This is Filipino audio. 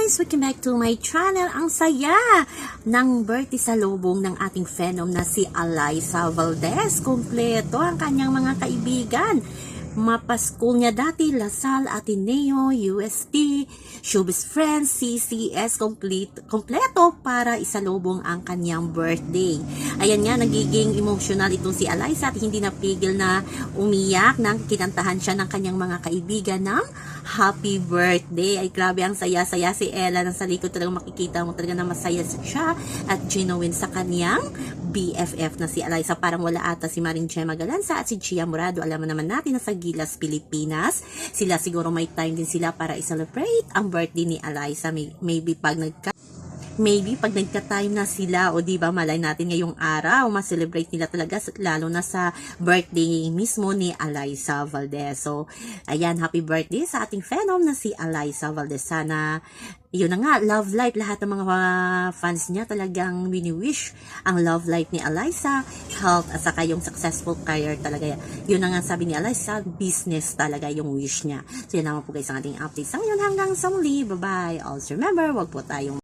guys! Welcome back to my channel. Ang saya ng birthday sa lubong ng ating phenom na si Eliza Valdez. Kompleto ang kanyang mga kaibigan. Mapaskul niya dati, Lasal, Ateneo, UST, Showbiz Friends, CCS, complete, kompleto para isalubong ang kanyang birthday. Ayan nga, nagiging emotional itong si Eliza at hindi napigil na umiyak nang kinantahan siya ng kanyang mga kaibigan ng happy birthday. Ay grabe ang saya-saya si Ella nang sa likod talagang makikita mo talaga na masaya siya at genuine sa kanyang BFF na si Eliza. Parang wala ata si Maring Chema Galanza at si Chia Morado. Alam naman natin na sa Gilas, Pilipinas. Sila siguro may time din sila para i-celebrate ang birthday ni Eliza. May- Maybe pag nagka maybe pag nagka-time na sila o di ba malay natin ngayong araw ma-celebrate nila talaga lalo na sa birthday mismo ni Eliza Valdez. So, ayan, happy birthday sa ating phenom na si Eliza Valdez. Sana yun na nga, love life. Lahat ng mga fans niya talagang wini-wish ang love life ni Eliza, health, at saka yung successful career talaga. Yun na nga sabi ni Eliza, business talaga yung wish niya. So yun naman po guys ang ating update sa ngayon hanggang sa muli. Bye-bye. Also remember, wag po tayong